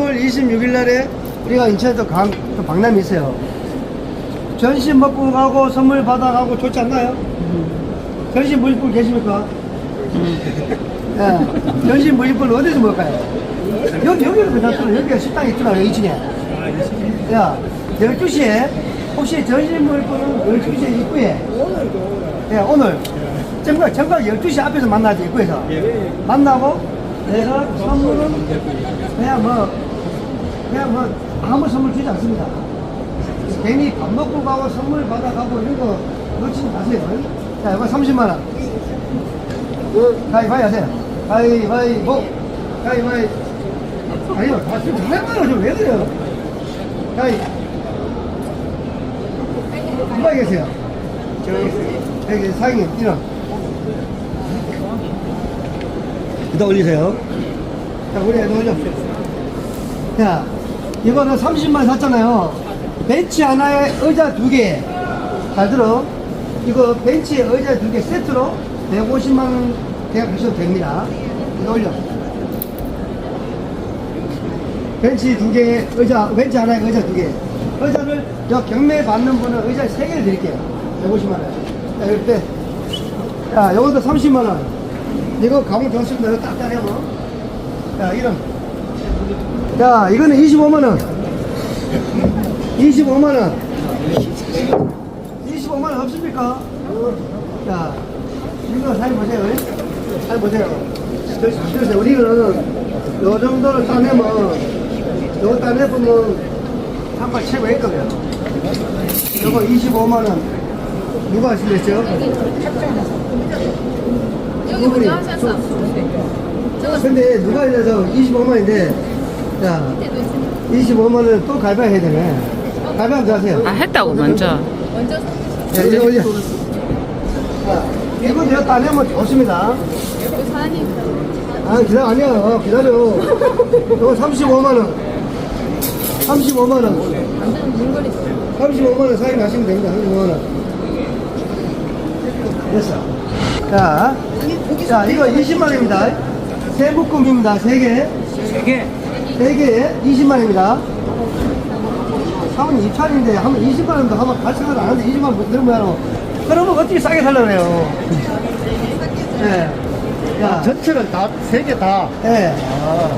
10월 26일 날에 우리가 인천에도 강, 또 박람회 있어요. 전신 먹고 가고 선물 받아가고 좋지 않나요? 전신 무입분 계십니까? 예. 전신 무입분 어디서 먹을까요? 여기, 여기는 괜찮더라. 여기가 식당 있더라, 여기 2층에. 야, 12시에, 혹시 전신 무입분은 12시에 입구에. 예, 오늘. 정각, 정각 12시 앞에서 만나지, 입구에서. 만나고, 내가 선물은 그냥 뭐, 그냥 뭐, 아무 선물 주지 않습니다. 괜히 밥 먹고 가고 선물 받아가고 이런 거 놓치지 마세요. 자, 이거 30만 원. 가위바위 하세요. 가위바위보. 가위바위. 아니요, 다 지금 장난감을 좀왜 그래요? 가위. 누가 계세요? 여기 사장님, 이름. 이따 올리세요. 자, 우리 애들 올려. 자, 이거는 30만 샀잖아요. 벤치 하나에 의자 두 개. 잘 들어. 이거 벤치에 의자 두 개 세트로 150만원 계약하셔도 됩니다. 이거 올려. 벤치 두 개, 의자, 벤치 하나에 의자 두 개. 의자를, 여 경매 받는 분은 의자 세 개를 드릴게요. 150만 원. 자, 이렇게. 자, 요것도 30만 원. 이거 가공 좋습니다. 이거 딱딱해, 뭐. 자, 이름. 자, 이거는 25만원. 25만원. 25만원 없습니까? 자, 이거 잘 보세요. 잘 보세요. 그래서 우리는 요 정도를 따내면, 요 따내보면 한발 최고일 거예요. 요거 25만원. 누가 하시겠죠? 여기 먼저 하셨어. 근데 누가 이래서 25만인데, 자, 25만원 또 갈바해야 되네. 갈바 더 하세요. 아 했다고 먼저 먼저 자, 이제 올려. 자, 이거 내가 따내면 좋습니다. 그 사장님 아, 기다려, 아니야. 기다려. 이거 35만 원. 35만원. 완전 물건이 35만 원 사인 하시면 됩니다. 35만 원. 됐어. 자, 자, 이거 20만 원입니다. 세 묶음입니다. 세 개. 세 개. 세 개에 20만원입니다. 하면 2천인데, 하면 20만 원도 하면 갈 생각 안 하는데 20만원 못 들으면, 그러면 어떻게 싸게 살려고 그래요? 예. 야, 전체를 다, 세 개 다. 예.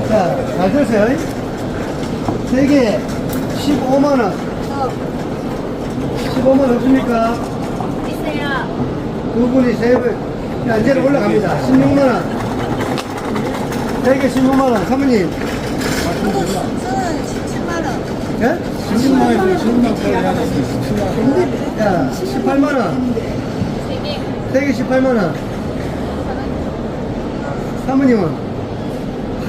자, 잘 들으세요. 세 개에 15만원. 15만원 없습니까? 있어요. 두 분이 세 분. 자, 이제 올라갑니다. 16만원. 세개 16만원. 사모님. 예? 10만원, 10만원 해야 돼. 야, 18만원. 세개 세개 18만원. 사모님은?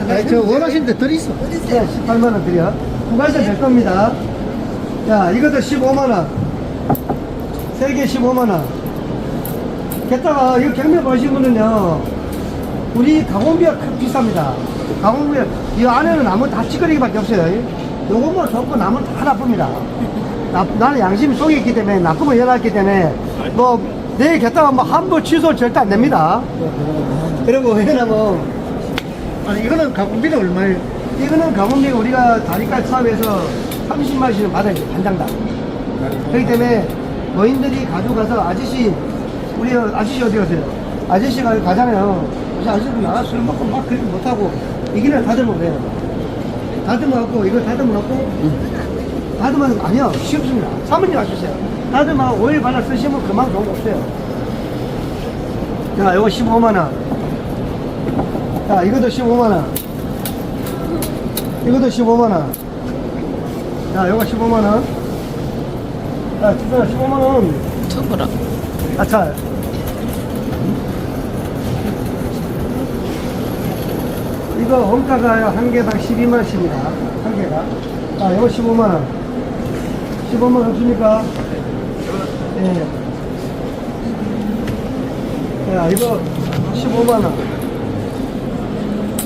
아니, 저 원하신 데 들 있어. 네, 18만원 드려. 부가세 될 겁니다. 자, 이것도 15만원. 세개 15만원. 게다가 이거 경매 보신 분은요, 우리 가공비가 크- 비쌉니다. 가공비, 이 안에는 나무 다 찌그러기밖에 없어요. 요것만 좋고 나무는 다 나쁩니다. 나, 나는 양심이 속에 있기 때문에 나쁘면 연락했기 때문에 뭐, 내 게다가 뭐 환불 취소 절대 안 됩니다. 그리고 왜냐면, 아니, 이거는 가공비는 얼마예요? 이거는 가공비가 우리가 다리까지 사업에서 30만원씩은 받아야 돼요, 한 장당. 그렇기 때문에 노인들이 가져가서 아저씨, 우리 아저씨 어디 가세요? 아저씨가 가잖아요. 그래서 아저씨도 나가 술 먹고 막 그렇게 못하고 이기는 다듬어 그래요. 다듬어 갖고 이거 다듬어 갖고 다듬어 아니요 쉽습니다. 사모님 하셨어요. 다듬어 오일 발라 쓰시면 그만 좋은 거 없어요. 자, 이거 15만 원. 자, 이것도 15만 원. 이것도 15만 원. 자, 이거 15만 원. 자, 진짜 15만 원. 톱으로. 아, 자. 이거 원가가 한 개당 12만원씩입니다. 한 개가. 자, 이거 15만원. 15만원 없습니까? 예. 자, 이거 15만원.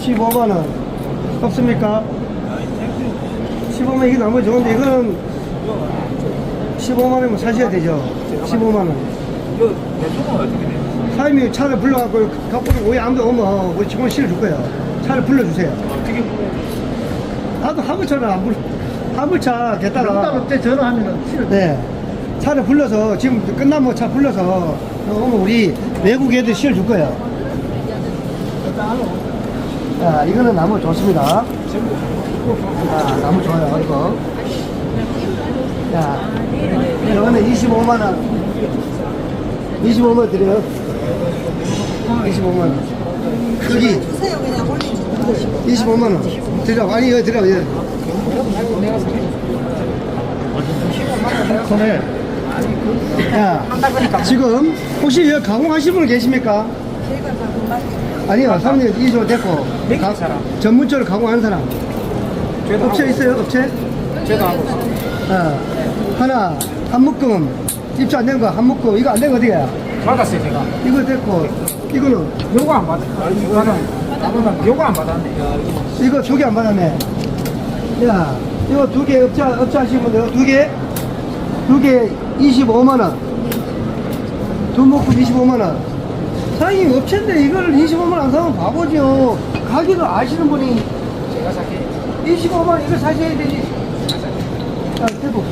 15만원. 없습니까? 15만원 이게 너무 좋은데, 이거는 15만원이면 사셔야 되죠. 15만원. 이거 대충은 어떻게 돼요? 사장님이 차를 불러갖고 갖고 오해 아무도 오면 우리 직원 실어줄 거예요. 차를 불러주세요. 어떻게 아, 나도 화물차를 안 불, 화물차 일단 겠다가. 어때 전화하면 실어. 네. 차를 불러서, 지금 끝나면 차 불러서, 오면 우리 외국 애들 실어줄 거예요. 자, 이거는 나무 좋습니다. 자, 나무 좋아요, 이거. 자, 이거는 25만원. 25만원 드려요. 25만원. 크기. 25만 원. 드려, 아니, 이거 드려, 예. 손에 야, 지금 혹시 여기 가공하신 분 계십니까? 아니요, 사모님 이좀 됐고 가, 전문적으로 가공하는 사람 업체 있어요? 업체? 제가 하고 있어요. 어, 하나 한 묶음 입주 안 된 거 한 묶음 이거 안 된 거 어디야? 받았어요, 제가. 이거 됐고 이거는 요거 안 받았, 아니, 이거는, 이거는 요거 안 받았네. 이거 두 개 안 받았네. 야, 이거 두 개 업체 업체 하시는 분들 두 개? 두개 25만 원. 두 묶음 25만 원. 사장님 업체인데 이거를 25만 원안 사면 바보죠. 가격을 아시는 분이 제가 살게. 25만 원 이거 사셔야 되지. 자, 대고.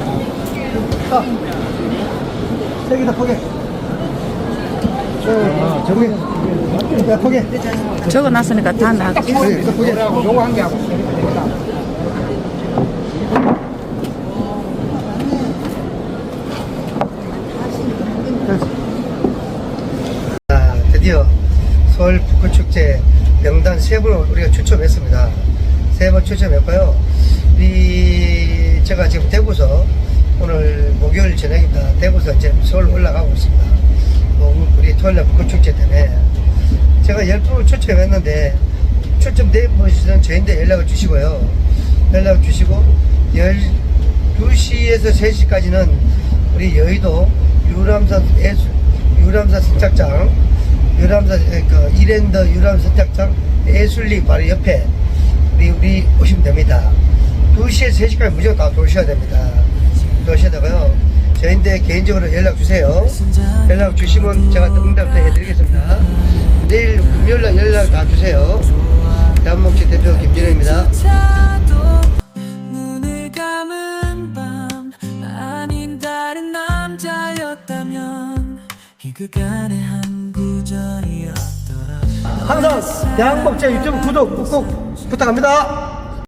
자, 세개다 포개. 어, 저기. 야, 포개. 적어 놨으니까 다. 요거하고 요거 한개 하고. 드디어 서울 북구축제 명단 세 분을 우리가 추첨했습니다. 세 번 추첨했고요. 우리 제가 지금 대구서 오늘 목요일 저녁입니다. 대구서 이제 서울 올라가고 있습니다. 뭐 우리 토요일날 북구축제 때문에 제가 열 분을 추첨했는데 추첨된 분은 저희한테 연락을 주시고요. 연락을 주시고 12시에서 3시까지는 우리 여의도 유람선 예술 유람선 선착장 유람선 그 이랜더 유람 선착장 예술리 바로 옆에 우리 우리 오시면 됩니다. 2시에 3시까지 무조건 다 도셔야 됩니다. 도셔야 되고요. 저희한테 개인적으로 연락 주세요. 연락 주시면 제가 또 응답도 해드리겠습니다. 내일 금요일날 연락 다 주세요. 대한목지 대표 구절이었더라 항상 대한목지 유튜브 구독 꾹꾹 부탁합니다.